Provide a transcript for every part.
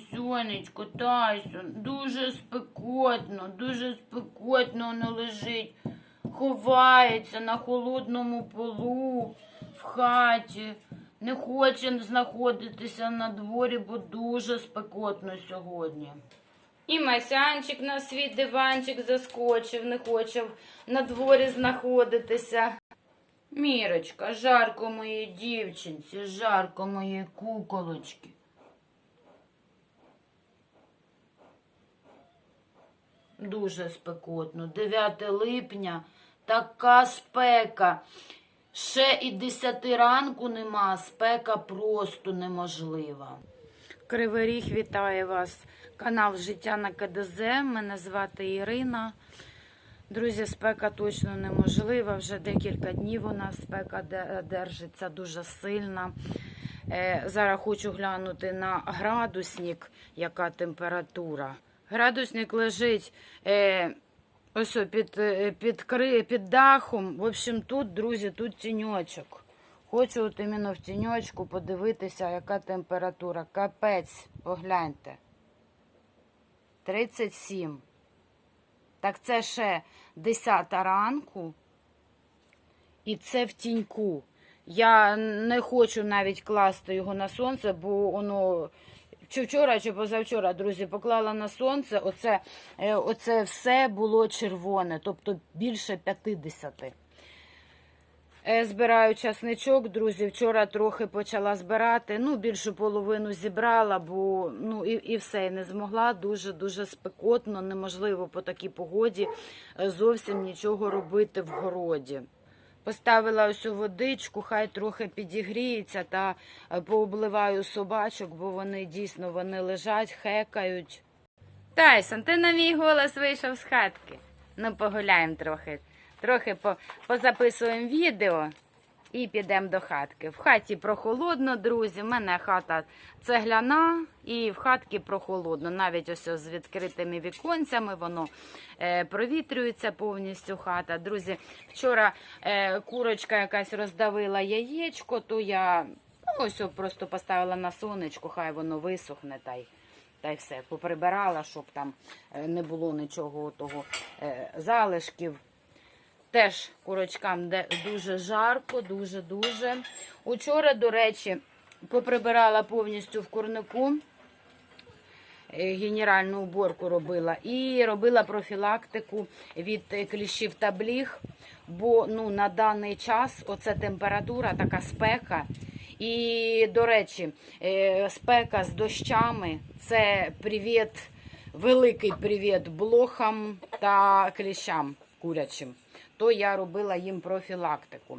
сонечко, Тайсон, дуже спекотно, дуже спекотно воно лежить, ховається на холодному полу в хаті. Не хоче знаходитися на дворі, бо дуже спекотно сьогодні. І Масянчик на свій диванчик заскочив, не хоче на дворі знаходитися. Мірочка, жарко моїй дівчинці, жарко моїй куколочки. Дуже спекотно. 9 липня, така спека. Ще і 10 ранку нема, спека просто неможлива. Кривий Ріг вітає вас. Канал Життя на КДЗ. Мене звати Ірина. Друзі, спека точно неможлива. Вже декілька днів у нас спека держиться дуже сильна. Е, Зараз хочу глянути на градусник, яка температура. Градусник лежить е, ось під, е, під, кри- під дахом. В общем, тут, друзі, тут тіньочок. Хочу от іменно в тіньочку подивитися, яка температура. Капець, погляньте. 37. Так це ще 10 ранку. І це в тіньку. Я не хочу навіть класти його на сонце, бо воно чи вчора, чи позавчора, друзі, поклала на сонце. Оце, е, оце все було червоне, тобто більше 50. Е, Збираю часничок, друзі. Вчора трохи почала збирати. Ну, більшу половину зібрала, бо ну і, і все і не змогла. Дуже дуже спекотно, неможливо по такій погоді е, зовсім нічого робити в городі. Поставила ось у водичку, хай трохи підігріється та е, пообливаю собачок, бо вони дійсно вони лежать, хекають. Тайсон, ти на мій голос вийшов з хатки. Ну, погуляємо трохи. Трохи по, позаписуємо відео і підемо до хатки. В хаті прохолодно, друзі. У мене хата цегляна і в хатці прохолодно. Навіть ось з відкритими віконцями воно е, провітрюється повністю хата. Друзі, вчора е, курочка якась роздавила яєчко, то я ну, ось просто поставила на сонечко, хай воно висохне та й. Та й все, поприбирала, щоб там е, не було нічого того залишків. Теж курочкам де дуже жарко, дуже-дуже. Учора, до речі, поприбирала повністю в курнику. е, Генеральну уборку робила і робила профілактику від е, кліщів та бліг, бо ну, на даний час оце температура, така спека. І, до речі, е, спека з дощами це привіт, великий привіт блохам та кліщам курячим. То я робила їм профілактику.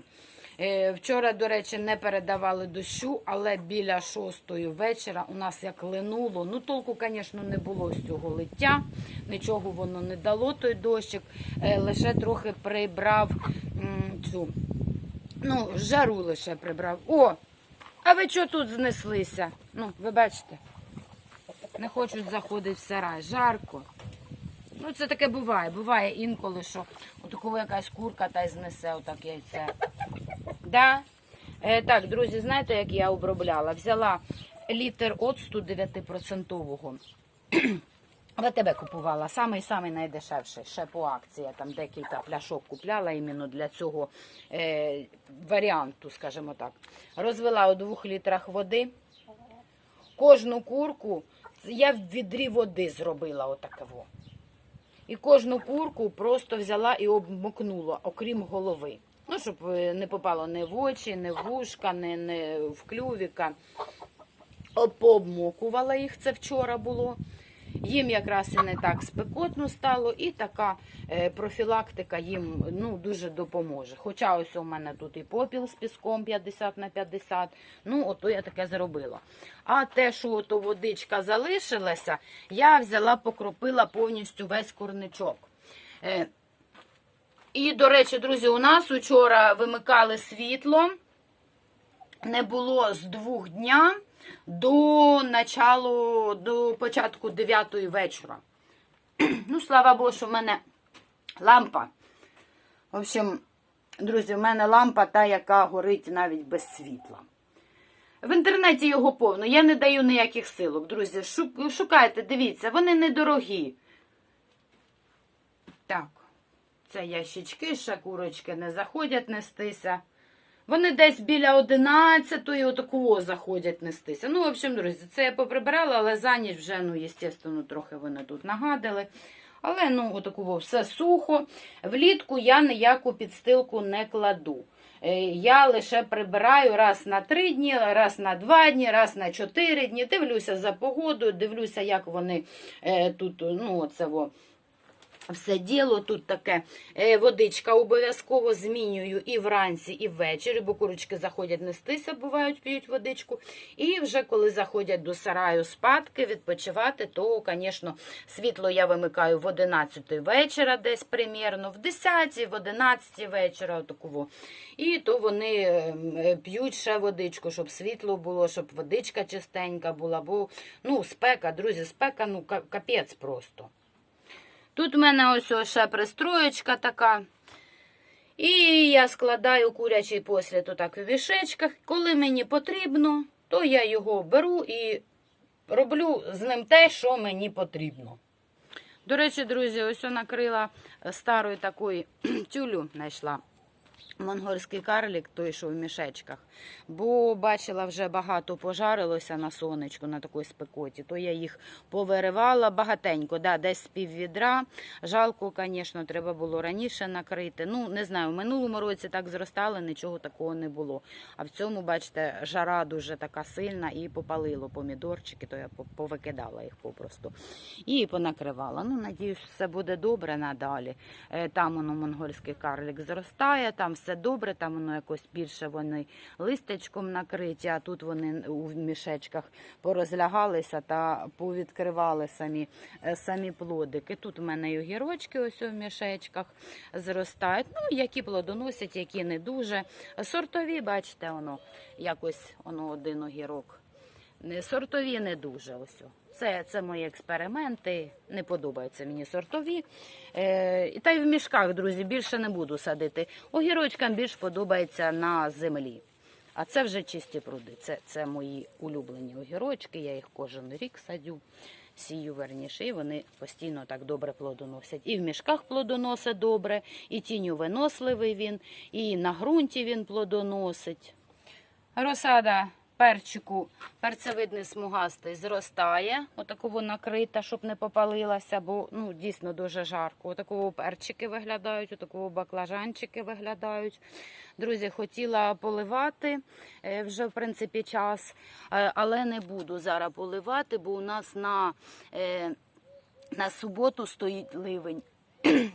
Е, Вчора, до речі, не передавали дощу, але біля шостої вечора у нас як линуло. Ну, толку, звісно, не було з цього лиття, нічого воно не дало, той дощик, Е, лише трохи прибрав цю, ну, жару лише прибрав. О! А ви чого тут знеслися? Ну, ви бачите, не хочуть заходити в сарай. Жарко. Ну, це таке буває. Буває інколи, що отакова якась курка та й знесе отак яйце. Да? Е, так, друзі, знаєте, як я обробляла? Взяла літр оцту 9%. В тебе купувала самий-самий найдешевший, ще по акції. Там декілька пляшок купляла іменно для цього е, варіанту, скажімо так. Розвела у двох літрах води. Кожну курку я в відрі води зробила отаково. І кожну курку просто взяла і обмокнула, окрім голови. Ну, щоб е, не попало ні в очі, ні в вушка, ні, ні в клювіка. Пообмокувала їх, це вчора було. Їм якраз і не так спекотно стало, і така е, профілактика їм ну, дуже допоможе. Хоча ось у мене тут і попіл з піском 50 на 50, ну ото я таке зробила. А те, що ото водичка залишилася, я взяла, покропила повністю весь корничок. Е, і, до речі, друзі, у нас учора вимикали світло. Не було з двох дня до началу, до початку 9 вечора. Ну, слава Богу, що в мене лампа. В общем, друзі, в мене лампа та, яка горить навіть без світла. В інтернеті його повно. Я не даю ніяких силок, друзі. Шукайте, дивіться, вони недорогі. Так, це ящички, ще курочки не заходять нестися. Вони десь біля 11-ї отакого заходять нестися. Ну, в общем, друзі, це я поприбирала, але за ніч вже, ну, естественно, трохи вони тут нагадали. Але, ну, отакого все сухо. Влітку я ніяку підстилку не кладу. Е, Я лише прибираю раз на три дні, раз на два дні, раз на чотири дні. Дивлюся за погодою, дивлюся, як вони е, тут, ну, оце во, все діло тут таке. Е, Водичка обов'язково змінюю і вранці, і ввечері, бо курочки заходять нестися, бувають, п'ють водичку. І вже коли заходять до сараю спадки, відпочивати, то, звісно, світло я вимикаю в 11 вечора, десь примірно, в 10, в 11 вечора, отакого. І то вони ем, е, п'ють ще водичку, щоб світло було, щоб водичка чистенька була. Бо ну, спека, друзі, спека, ну капець просто. Тут в мене ось ще пристроєчка така. І я складаю курячий послід отак у вішечках. Коли мені потрібно, то я його беру і роблю з ним те, що мені потрібно. До речі, друзі, ось накрила старою такою тюлю знайшла. Монгольський карлік, той, що в мішечках. Бо бачила, вже багато пожарилося на сонечку, на такій спекоті, то я їх повиривала багатенько, да, десь з піввідра. Жалко, звісно, треба було раніше накрити. Ну, не знаю, в минулому році так зростали, нічого такого не було. А в цьому, бачите, жара дуже така сильна і попалило помідорчики, то я повикидала їх попросту. І понакривала. Ну, надіюсь, все буде добре надалі. Е, Там воно монгольський карлик зростає, там все добре, там воно якось більше вони листячком накриті, а тут вони у мішечках порозлягалися та повідкривали самі, е, самі плодики. Тут у мене і огірочки ось у мішечках зростають. Ну, які плодоносять, які не дуже. Сортові, бачите, воно якось воно один огірок. Сортові не дуже. Ось. Це, це мої експерименти. Не подобаються мені сортові. Е, та й в мішках, друзі, більше не буду садити. Огірочкам більш подобається на землі. А це вже чисті пруди. Це, це мої улюблені огірочки. Я їх кожен рік садю. Сію верніше, і вони постійно так добре плодоносять. І в мішках плодоносить добре, і тіню виносливий він, і на ґрунті він плодоносить. Розсада перчику перцевидний смугастий зростає, отакого накрита, щоб не попалилася, бо ну, дійсно дуже жарко. Отакого перчики виглядають, отакого баклажанчики виглядають. Друзі, хотіла поливати е, вже в принципі час, е, але не буду зараз поливати, бо у нас на, е, на суботу стоїть ливень.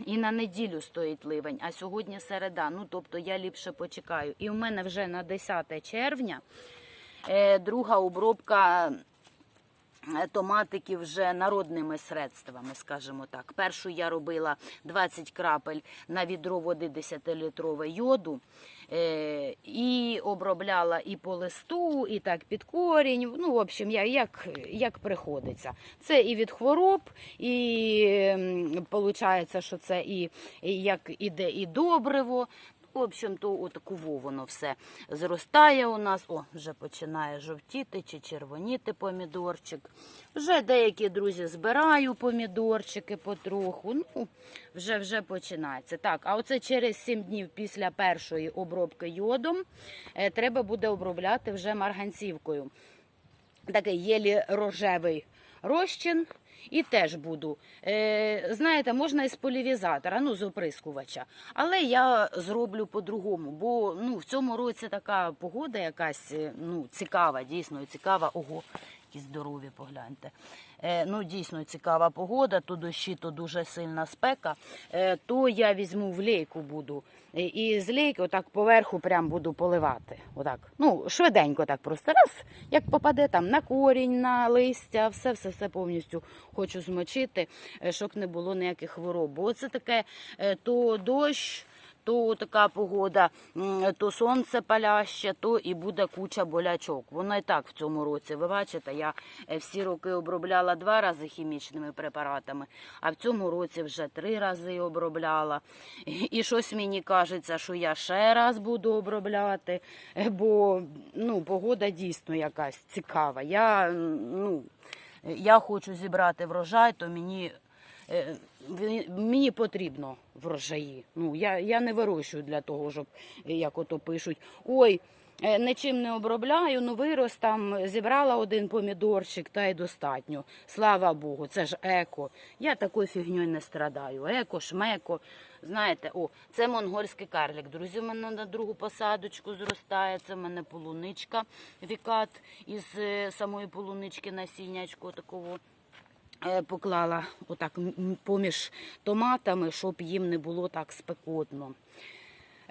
І на неділю стоїть ливень, а сьогодні середа. Ну тобто я ліпше почекаю. І в мене вже на 10 червня друга обробка е, томатиків вже народними средствами, скажімо так. Першу я робила 20 крапель на відро води 10-літрове йоду. Е, і обробляла і по листу, і так під корінь. Ну, в общем, як, як приходиться. Це і від хвороб, і виходить, що це і, і як іде і добриво. В общем, то отаково воно все зростає у нас. О, вже починає жовтіти чи червоніти помідорчик. Вже деякі друзі збираю помідорчики потроху. Ну, вже вже починається. Так, а оце через 7 днів після першої обробки йодом е, треба буде обробляти вже марганцівкою. Такий єлі рожевий розчин. І теж буду. Е, знаєте, можна із полівізатора, ну, з оприскувача. Але я зроблю по-другому, бо ну, в цьому році така погода якась е, ну, цікава, дійсно цікава. Ого, які здорові, погляньте. Е, ну, дійсно цікава погода, то дощі, то дуже сильна спека. Е, то я візьму в лейку буду. І- з лейки отак поверху прям буду поливати. Отак. Ну, швиденько так просто. Раз, як попаде там на корінь, на листя, все, все, все повністю хочу змочити, е, щоб не було ніяких хвороб. Бо це таке е, то дощ. То така погода, то сонце паляще, то і буде куча болячок. Воно і так в цьому році. Ви бачите, я е, всі роки обробляла два рази хімічними препаратами, а в цьому році вже три рази обробляла. І- щось мені кажеться, що я ще раз буду обробляти, е, бо ну, погода дійсно якась цікава. Я, ну, я хочу зібрати врожай, то мені Е, Мені потрібно врожаї. Ну, я, я не вирощую для того, щоб, е, як ото пишуть, ой, е, нічим не обробляю, ну вирос там, зібрала один помідорчик, та й достатньо. Слава Богу, це ж еко. Я такою фігньою не страдаю. Еко, шмеко. Знаєте, о, це монгольський карлик. Друзі, у мене на другу посадочку зростає. Це в мене полуничка вікат із е, самої полунички насіннячко такого поклала отак поміж томатами, щоб їм не було так спекотно.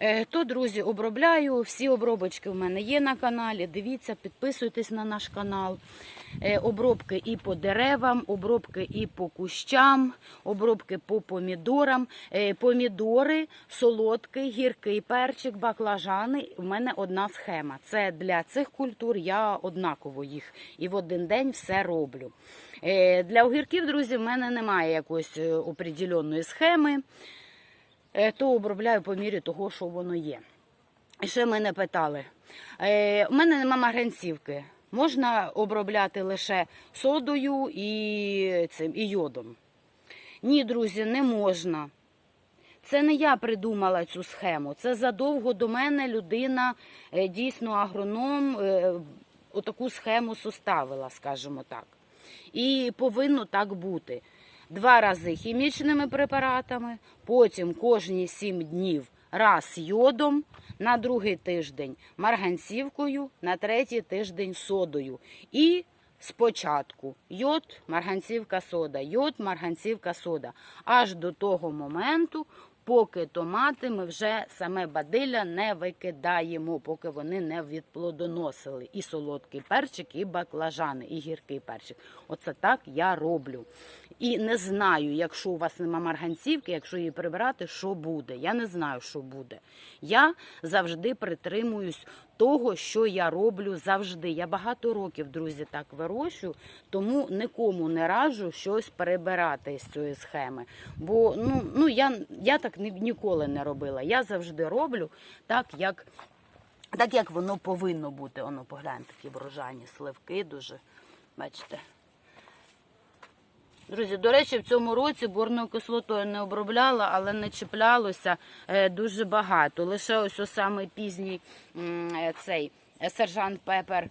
Е, То, друзі, обробляю. Всі обробочки в мене є на каналі. Дивіться, підписуйтесь на наш канал. Е, Обробки і по деревам, обробки і по кущам, обробки по помідорам. Е, Помідори, солодкий, гіркий перчик, баклажани. У мене одна схема. Це для цих культур я однаково їх і в один день все роблю. Е, Для огірків, друзі, в мене немає якоїсь е, определенної схеми е, то обробляю по мірі того, що воно є. І ще мене питали: у мене нема марганцівки. Можна обробляти лише содою і, цим, і йодом? Ні, друзі, не можна. Це не я придумала цю схему. Це задовго до мене людина, дійсно агроном, отаку схему составила, скажімо так. І повинно так бути. Два рази хімічними препаратами, потім кожні сім днів раз йодом, на другий тиждень марганцівкою, на третій тиждень содою. І спочатку йод, марганцівка сода, йод, марганцівка сода. Аж до того моменту, поки томати ми вже саме бадилля не викидаємо, поки вони не відплодоносили. І солодкий перчик, і баклажани, і гіркий перчик. Оце так я роблю. І не знаю, якщо у вас нема марганцівки, якщо її прибрати, що буде. Я не знаю, що буде. Я завжди притримуюсь того, що я роблю завжди. Я багато років, друзі, так вирощую, тому нікому не раджу щось перебирати з цієї схеми. Бо ну, ну я, я так ні- ніколи не робила. Я завжди роблю так, як. Так як воно повинно бути, воно погляньте, такі врожайні сливки дуже. Бачите. Друзі, до речі, в цьому році борною кислотою не обробляла, але не чіплялося е, дуже багато. Лише ось ось самий пізній е, цей е, сержант Пепер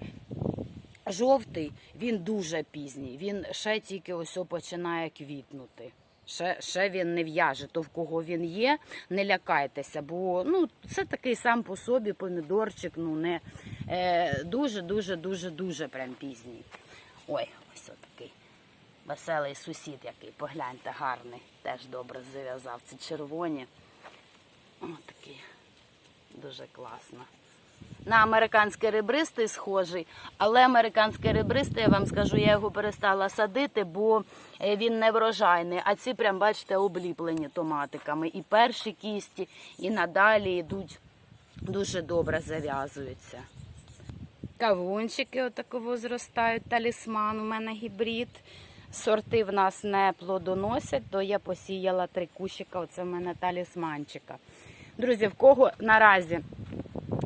жовтий, він дуже пізній. Він ще тільки ось починає квітнути. Ще, ще він не в'яже, то в кого він є, не лякайтеся, бо ну, це такий сам по собі помідорчик, ну не е, дуже, дуже, дуже, дуже прям пізній. Ой, ось такий веселий сусід, який, погляньте, гарний, теж добре зав'язав. Це червоні. О, такий дуже класно. На американський ребристий схожий, але американський ребристий, я вам скажу, я його перестала садити, бо е, він не врожайний. А ці прям, бачите, обліплені томатиками. І перші кісті, і надалі йдуть дуже добре зав'язуються. Кавунчики отаково зростають, талісман, у мене гібрид. Сорти в нас не плодоносять, то я посіяла три кущика, оце в мене талісманчика. Друзі, в кого наразі,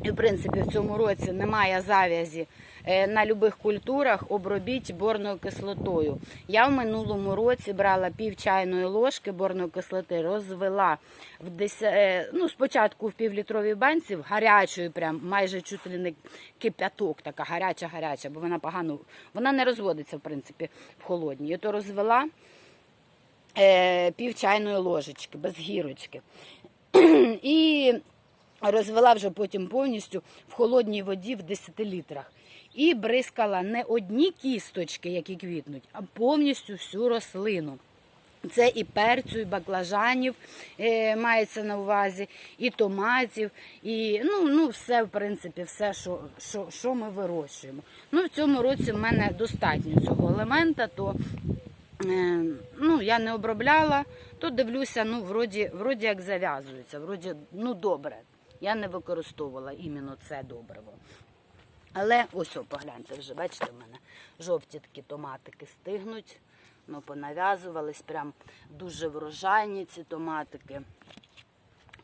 і в принципі в цьому році немає зав'язі е, на любих культурах, обробіть борною кислотою. Я в минулому році брала пів чайної ложки борної кислоти, розвела в деся... е, ну, спочатку в півлітровій банці, в гарячої, прям майже чуть ли не кипяток, така гаряча-гаряча, бо вона погано, вона не розводиться, в принципі, в холодній. Я то розвела е, пів чайної ложечки, без гірочки. І розвела вже потім повністю в холодній воді в 10 літрах. І бризкала не одні кісточки, які квітнуть, а повністю всю рослину. Це і перцю, і баклажанів е, мається на увазі, і томатів, і ну, ну все, в принципі, все, що, що, що ми вирощуємо. Ну, в цьому році в мене достатньо цього елемента, то Е, ну, я не обробляла, то дивлюся, ну, вроді, вроді як зав'язується, вроді, ну, добре. Я не використовувала іменно це добриво. Але ось, о, погляньте вже, бачите, в мене жовті такі томатики стигнуть. Ну, понав'язувались, прям дуже врожайні ці томатики.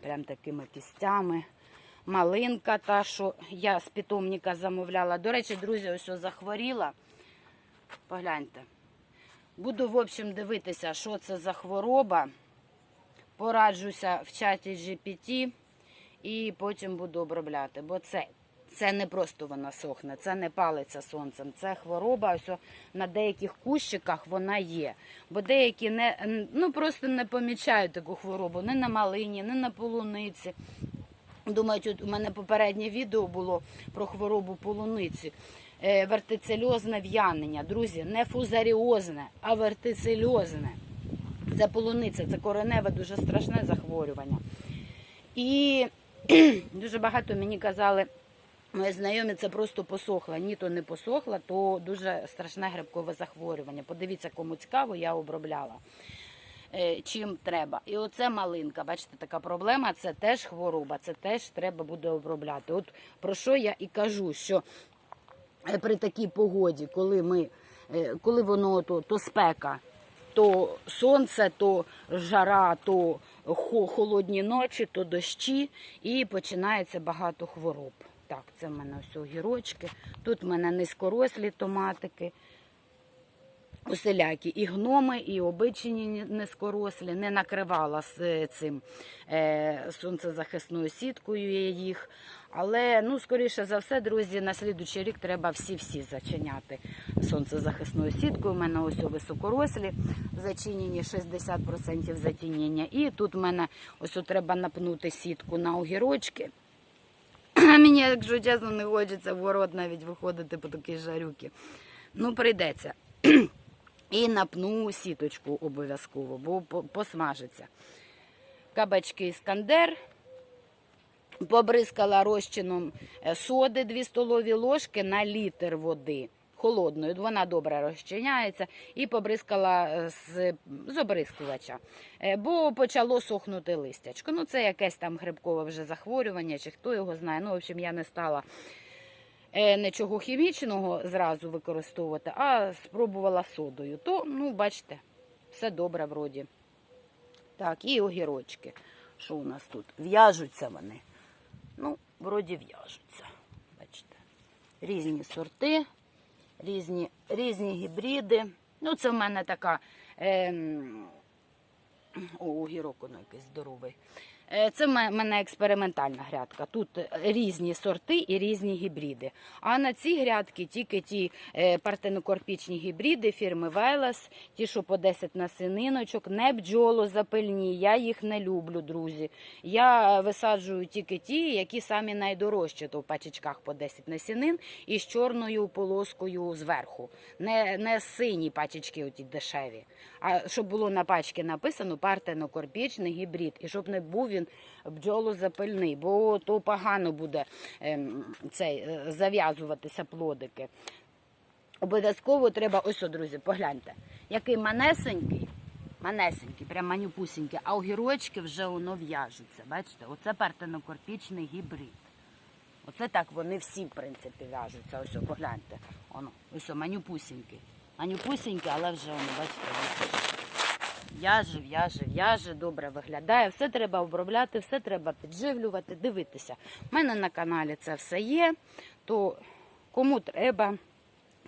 Прям такими кістями. Малинка та, що я з питомника замовляла. До речі, друзі, ось захворіла. Погляньте. Буду, в общем, дивитися, що це за хвороба. Пораджуся в чаті GPT і потім буду обробляти. Бо це, це не просто вона сохне, це не палиться сонцем. Це хвороба. Ось на деяких кущиках вона є. Бо деякі не, ну, просто не помічають таку хворобу ні на малині, ні на полуниці. Думають, от у мене попереднє відео було про хворобу полуниці. Е, Вертицельозне в'янення. Друзі, не фузаріозне, а вертицельозне. Це полуниця, це кореневе, дуже страшне захворювання. І дуже багато мені казали, мої знайомі, це просто посохла. Ні, то не посохла, то дуже страшне грибкове захворювання. Подивіться, кому цікаво, я обробляла. Е, чим треба. І оце малинка, бачите, така проблема, це теж хвороба, це теж треба буде обробляти. От про що я і кажу, що е, при такій погоді, коли ми, е, коли воно то, то спека, то сонце, то жара, то холодні ночі, то дощі, і починається багато хвороб. Так, це в мене ось огірочки. Тут в мене низькорослі томатики усілякі і гноми, і обичні низькорослі. Не накривала з е, цим е, сонцезахисною сіткою їх. Але, ну, скоріше за все, друзі, на слідучий рік треба всі-всі зачиняти сонцезахисною сіткою. У мене ось у високорослі зачинені 60% затінення. І тут в мене ось от треба напнути сітку на огірочки. Мені, якщо чесно, не хочеться в город навіть виходити по такій жарюки. Ну, прийдеться. І напну сіточку обов'язково, бо посмажиться. Кабачки іскандер. Побризкала розчином е, соди 2 столові ложки на літр води. Холодною, вона добре розчиняється, і побризкала е, з, з обризкувача, Е, бо почало сохнути листячко. Ну, це якесь там грибкове вже захворювання, чи хто його знає. Ну, в общем, я не стала нічого хімічного зразу використовувати, а спробувала содою. То, ну, бачите, все добре вроді. Так, і огірочки. Що у нас тут? В'яжуться вони. Ну, вроді в'яжуться. Бачите. Різні сорти, різні, різні гібриди. Ну, це в мене така. Ем... О, огірок воно якийсь здоровий. Е, Це в мене експериментальна грядка. Тут е, різні сорти і різні гібриди. А на ці грядки тільки ті е, партенокорпічні гібриди фірми Велес, ті, що по 10 насіниночок, не бджолозапильні. Я їх не люблю, друзі. Я висаджую тільки ті, які самі найдорожчі, то в пачечках по 10 насінин і з чорною полоскою зверху. Не, не сині пачечки, оті дешеві. А щоб було на пачці написано партенокорпічний гібрид, і щоб не був він бджолозапильний, бо то погано буде ем, цей, е, зав'язуватися плодики. Обов'язково треба, ось, о, друзі, погляньте, який манесенький, манесенький, прям манюпусенький, а огірочки вже воно в'яжуться. Бачите, оце партенокорпічний гібрид. Оце так вони всі, в принципі, в'яжуться. Ось, о, погляньте. Воно, ось, о, манюпусенький. Манюпусенький, але вже воно, бачите, воно в'яже, в'яже, в'яже, добре виглядає. Все треба обробляти, все треба підживлювати, дивитися. У мене на каналі це все є. То кому треба,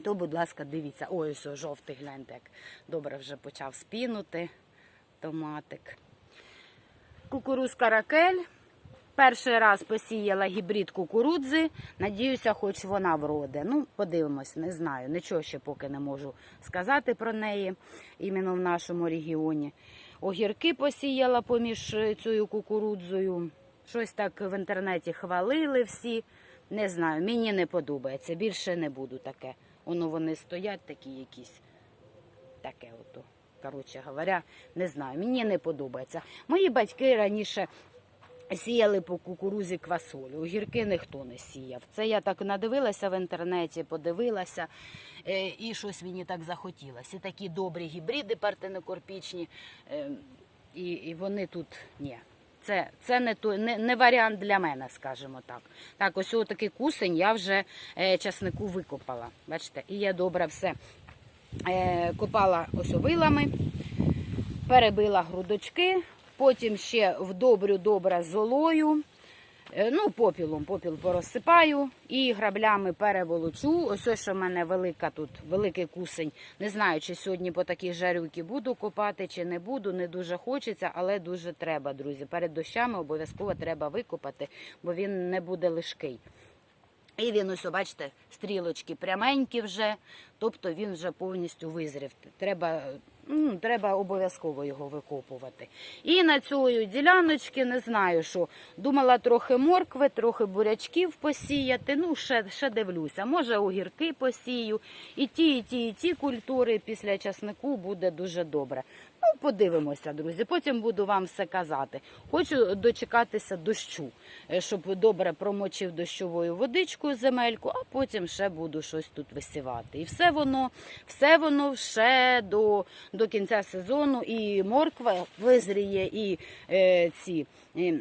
то, будь ласка, дивіться. Ой, ось жовтий гляньте, як добре вже почав спінути томатик. Кукурузка ракель. Перший раз посіяла гібрид кукурудзи. Надіюся, хоч вона вроде. Ну, подивимось, не знаю. Нічого ще поки не можу сказати про неї, іменно в нашому регіоні. Огірки посіяла поміж цією кукурудзою. Щось так в інтернеті хвалили всі. Не знаю, мені не подобається. Більше не буду таке. Воно вони стоять такі якісь. Таке ото. Коротше говоря, не знаю, мені не подобається. Мої батьки раніше сіяли по кукурузі квасолю. Огірки ніхто не сіяв. Це я так надивилася в інтернеті, подивилася, е, і щось мені так захотілося. І такі добрі гібриди партенокорпічні, е, і, вони тут ні. Це, це не, той, не, не варіант для мене, скажімо так. Так, ось такий кусень я вже е, часнику викопала. Бачите, і я добре все копала ось вилами, перебила грудочки, потім ще вдобрю добре золою. Е, Ну, попілом, попіл порозсипаю і граблями переволочу. Ось ось що в мене велика тут, великий кусень. Не знаю, чи сьогодні по такій жарюки буду копати, чи не буду. Не дуже хочеться, але дуже треба, друзі. Перед дощами обов'язково треба викопати, бо він не буде лишкий. І він ось, бачите, стрілочки пряменькі вже, тобто він вже повністю визрів. Треба, треба обов'язково його викопувати. І на цій діляночки не знаю, що думала трохи моркви, трохи бурячків посіяти. Ну, ще, ще дивлюся. Може, огірки посію. І ті, і ті, і ті культури після часнику буде дуже добре. Ну, подивимося, друзі. Потім буду вам все казати. Хочу дочекатися дощу, е, щоб добре промочив дощовою водичкою земельку, а потім ще буду щось тут висівати. І все воно, все воно ще до, до кінця сезону. І морква визріє, і е, ці. е,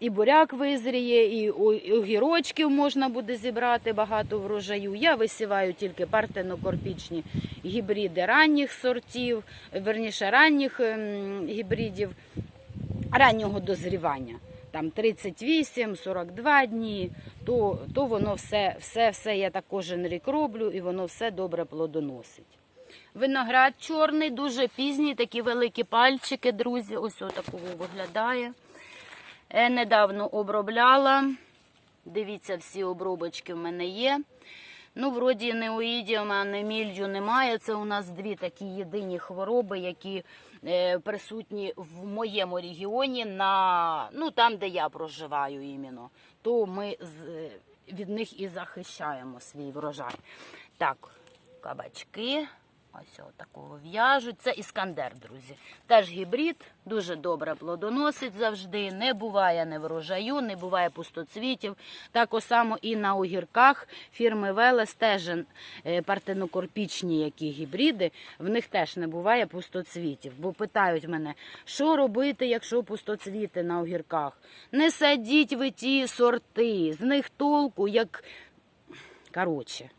і буряк визріє, і огірочків можна буде зібрати багато врожаю. Я висіваю тільки партенокорпічні гібриди ранніх сортів, верніше ранніх ем, гібридів раннього дозрівання. Там 38-42 дні, то, то воно все, все, все я так кожен рік роблю, і воно все добре плодоносить. Виноград чорний, дуже пізній, такі великі пальчики, друзі. Ось отакого виглядає. Е, Недавно обробляла. Дивіться, всі обробочки в мене є. Ну, вроді неоїдіума, не мільдю немає. Це у нас дві такі єдині хвороби, які е, присутні в моєму регіоні, на, ну, там, де я проживаю іменно. То ми з, від них і захищаємо свій врожай. Так, кабачки. Ось такого в'яжуть. Це іскандер, друзі. Теж гібрид, дуже добре плодоносить завжди. Не буває неврожаю, не буває пустоцвітів. Так само і на огірках фірми Велес теж е, партенокорпічні які гібриди. В них теж не буває пустоцвітів. Бо питають мене, що робити, якщо пустоцвіти на огірках? Не садіть ви ті сорти, з них толку, як коротше.